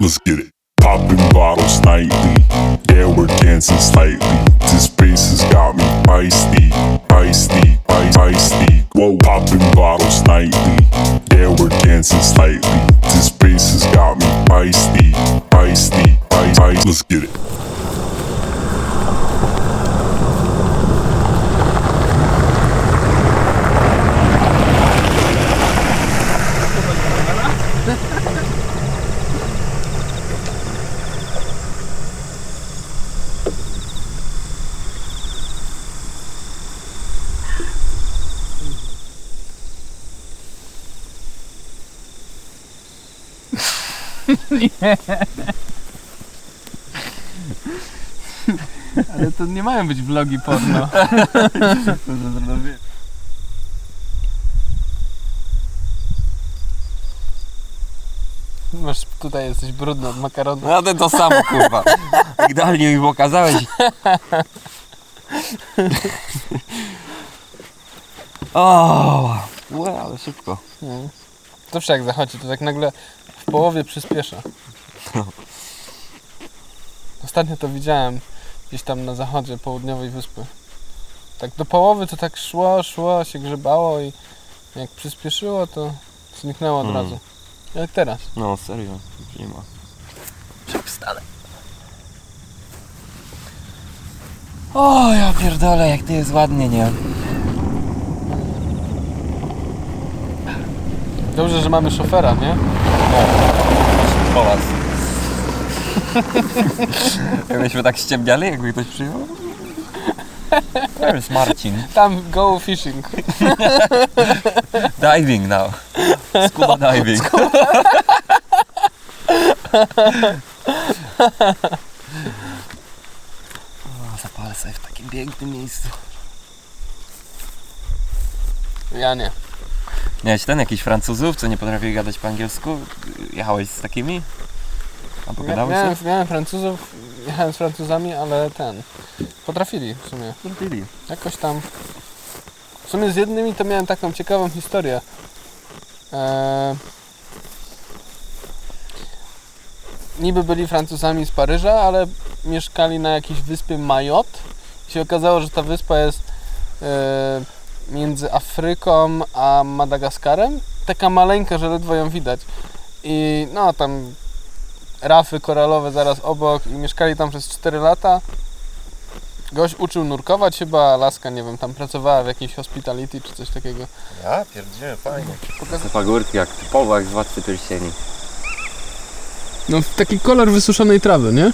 Let's get it. Popping bottles nightly. Yeah, we're dancing slightly. This bass has got me feisty, feisty, feisty. Whoa, popping bottles nightly. Yeah, we're dancing slightly. This bass has got me feisty, feisty. feisty. Let's get it. Ale to nie mają być vlogi porno. Masz, tutaj jesteś brudny od makaronu. No to to samo kurwa. Idealnie mi pokazałeś. O, wow, ale szybko. No. Zawsze jak zachodzi, to tak nagle w połowie przyspiesza. Ostatnio to widziałem gdzieś tam na zachodzie południowej wyspy. Tak do połowy to tak szło, szło, się grzebało i jak przyspieszyło, to zniknęło od Hmm. razu. Jak teraz. No serio, nie ma. Przestanę. O, ja pierdolę, jak to jest ładnie, nie? Dobrze, że mamy szofera, nie? Po was. Jakbyśmy tak ściemniali, jakby ktoś przyjechał. Where is Marcin? Tam go fishing. Diving now. Scuba diving. O, zapalę sobie w takim pięknym miejscu. Ja nie. Miałeś ten jakiś Francuzów, co nie potrafili gadać po angielsku? Jechałeś z takimi? A pogadałeś Miałem, miałem Francuzów, jechałem z Francuzami, ale ten. Potrafili w sumie. Potrafili. Jakoś tam. W sumie z jednymi to miałem taką ciekawą historię. Eee... Niby byli Francuzami z Paryża, ale mieszkali na jakiejś wyspie Mayotte. I się okazało, że ta wyspa jest e, między Afryką a Madagaskarem. Taka maleńka, że ledwo ją widać. I no tam rafy koralowe zaraz obok i mieszkali tam przez 4 lata. Gość uczył nurkować chyba, Laska, nie wiem, tam pracowała w jakiejś hospitality czy coś takiego. Ja pierdzielę, fajnie. Te pagórki jak typowo jak z Władcy Pierścieni. No taki kolor wysuszonej trawy, nie?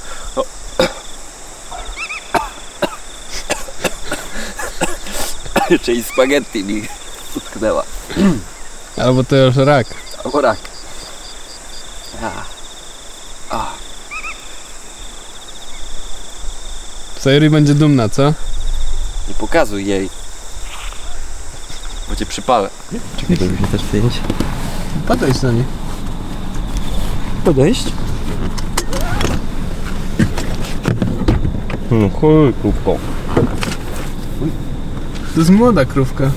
Czyli spaghetti mi utknęła. Albo to już rak. Albo rak. A, Sayuri będzie dumna, co? nie pokazuj jej. Bo cię przypalę. Czekaj, to się też pięć. Podejdź do niej. Podejść? No chuj, kubko. To jest młoda krówka.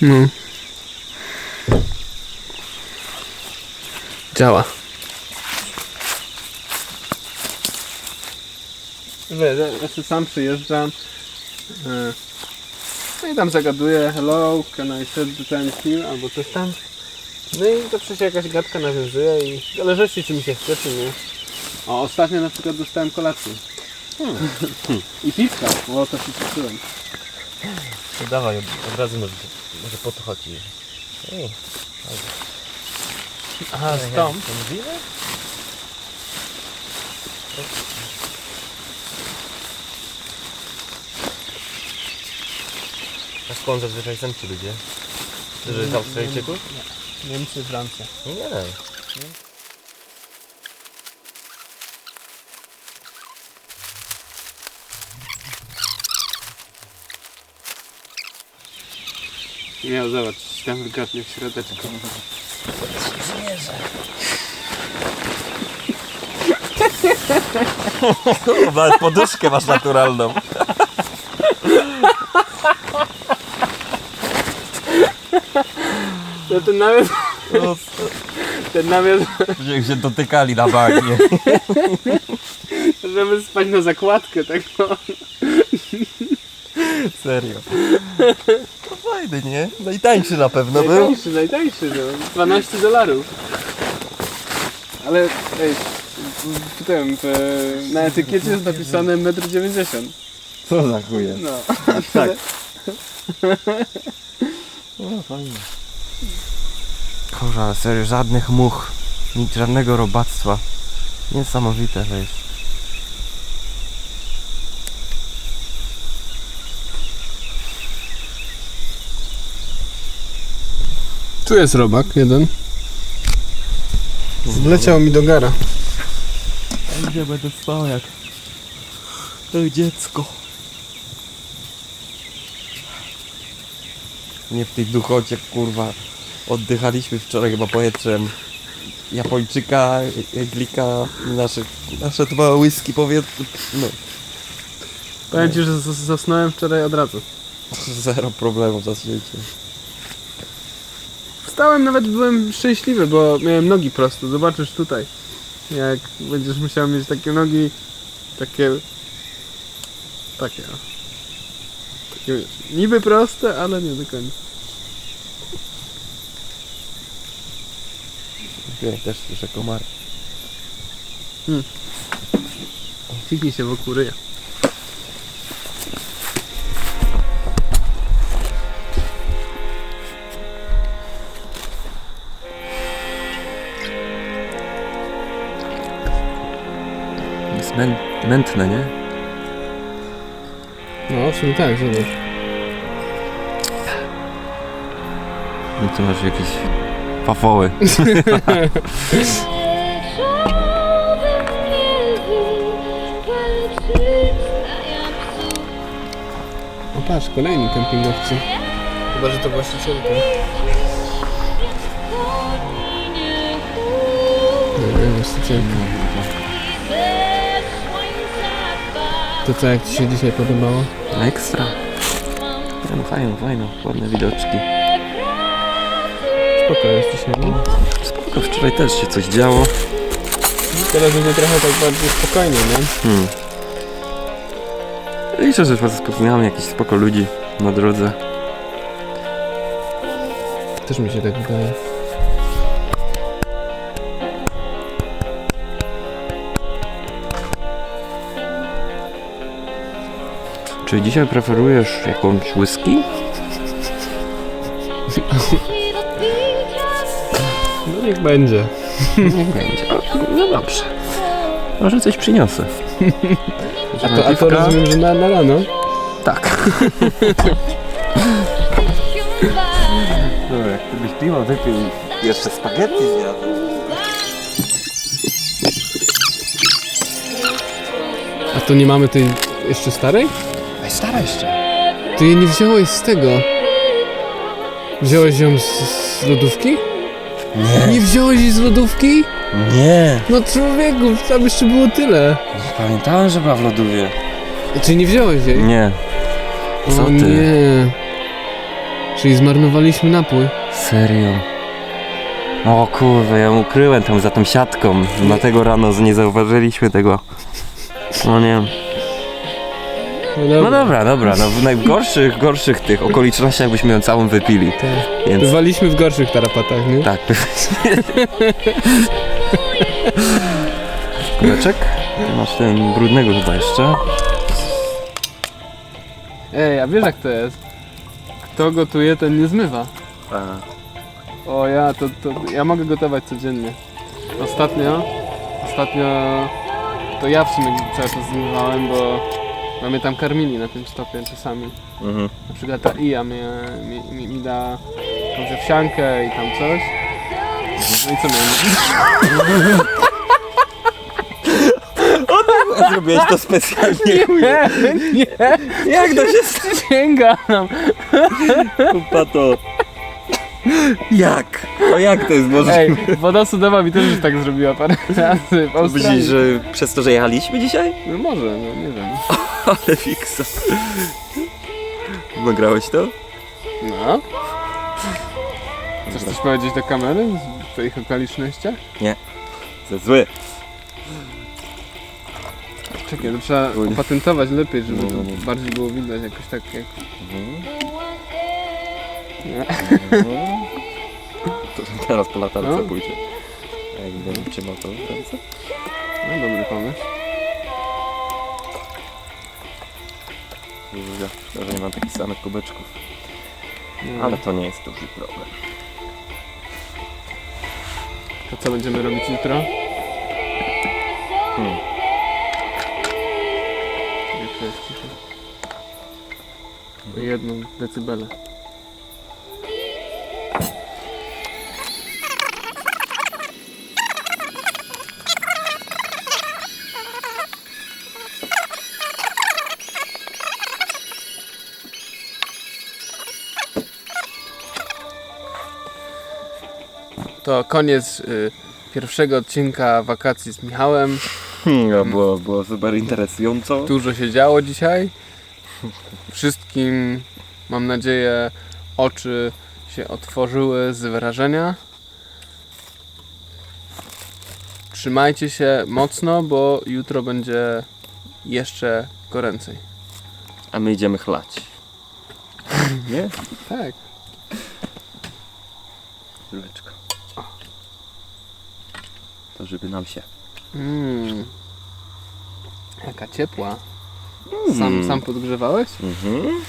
No. Działa. Wiesz, ja jeszcze sam przyjeżdżam. e, No i tam zagaduję, hello, can I set the time here, albo coś tam. No i zawsze się jakaś gadka nawiązuje i zależy czy mi się chce, czy nie. O, ostatnio na przykład dostałem kolację. I piwka, bo to się cieszyłem. To dawaj, od, od razu może, może po to chodzi. Ej, Aha, to mówimy? Skąd zazwyczaj są ci ludzie? Że z Australijczyków? Niemcy, Francja. No nie. Miał, zobacz, tam wygadnie w środeczku. Kurwa, poduszkę masz naturalną. To ten namiot, No, ten namiot, jak się dotykali na bagnie. żeby spać na zakładkę, tak no. Serio. To fajny, nie? Najtańszy na pewno był. Najtańszy, najtańszy, no. 12 dolarów. Ale, ej, w, w tym, w, na etykiecie jest napisane 1,90 m. Co za chuje. No. Tak. No fajnie. Kurwa, ale serio, żadnych much. Nic, żadnego robactwa. Niesamowite to jest. Tu jest robak, jeden. Wleciał mi do gara. Gdzie będę spał jak to dziecko. Nie w tej duchocie, kurwa. Oddychaliśmy wczoraj chyba powietrzem Japończyka, Glika, nasze, nasze dwa whisky powiedz... No, Powiem ci, że zas- zasnąłem wczoraj od razu. zero problemów za świecie. Wstałem, nawet byłem szczęśliwy, bo miałem nogi proste. Zobaczysz tutaj. Jak będziesz musiał mieć takie nogi, takie... Takie, o. Takie, niby proste, ale nie do końca. Ja też słyszę komar. Kliknij się wokół ryja. Jest mę mętne, nie? No, w sumie tak, zobacz. No to masz jakieś fafoły. O patrz, kolejni kempingowcy. Chyba, że to właścicielka. Nie, nie, właścicielka. To co, jak Ci się dzisiaj podobało? Ekstra. Nie, no fajno, fajno. Ładne widoczki. Spoko jest dzisiaj, no? Spoko, wczoraj też się coś działo. Teraz będzie trochę tak bardziej spokojnie, nie? Hmm. Liczę, że spotkamy jakichś spoko ludzi na drodze. Też mi się tak wydaje. Czy dzisiaj preferujesz jakąś whisky? No niech będzie. Niech będzie. No dobrze. Może coś przyniosę. A to, a to rozumiem, że na, na rano? Tak. No, jak ty byś piwo wypił jeszcze spaghetti zjadł. A to nie mamy tej jeszcze starej? Ej, stara jeszcze. Ty jej nie wziąłeś z tego. Wziąłeś ją z, z lodówki? Nie. Nie wziąłeś jej z lodówki? Nie. No człowieku, tam jeszcze było tyle. Pamiętałem, że była w lodówie. Czy nie wziąłeś jej? Nie. Co o, ty? nie. Czyli zmarnowaliśmy napój. Serio? O kurwa, ja ją ukryłem tam za tą siatką. Dlatego rano nie zauważyliśmy tego. No nie. No dobra, dobra, no w najgorszych, gorszych tych okolicznościach byśmy ją całą wypili. Tak. Więc Bywaliśmy w gorszych tarapatach, nie? tak. Kuleczek? Masz ten brudnego chyba jeszcze. Ej, a wiesz jak to jest? Kto gotuje, ten nie zmywa. O ja, to, to ja mogę gotować codziennie. Ostatnio, ostatnio to ja w sumie cały czas zmywałem, bo mamy tam karmili na tym stopie czasami. Mhm. Na przykład ta Ija mi, mi, mi, mi da tą wsiankę i tam coś. No i co miałem? Zrobiłeś to specjalnie. Nie, nie, Jak to się sięgam! skupa to? Jak? No jak to jest możliwe? Ej, woda sodowa mi też już tak zrobiła parę razy w Australii. Myślisz, że przez to, że jechaliśmy dzisiaj? No może, no nie wiem. Ale fiksa. Nagrałeś to? No. Chcesz coś powiedzieć do kamery w twoich okolicznościach? Za zły. Czekaj, to trzeba Oj. opatentować lepiej, żeby No, to no, no. bardziej było widać jakoś tak jak... Nie. To teraz po latarce No. pójdzie. A jak będę trzymał to w ręce? No dobry pomysł. Kurde, Szkoda, że nie mam takich samych kubeczków. Ale to nie jest duży problem. To co będziemy robić jutro? Hmm. To jest? O jedną decybelę. To koniec y, pierwszego odcinka wakacji z Michałem. No, było, było super interesująco. Dużo się działo dzisiaj. Wszystkim, mam nadzieję, oczy się otworzyły z wrażenia. Trzymajcie się mocno, bo jutro będzie jeszcze goręcej. A my idziemy chlać. Nie? Tak. Chwileczkę. To żeby nam się... Mm. Jaka ciepła. Sam, Mm. sam podgrzewałeś? Mhm.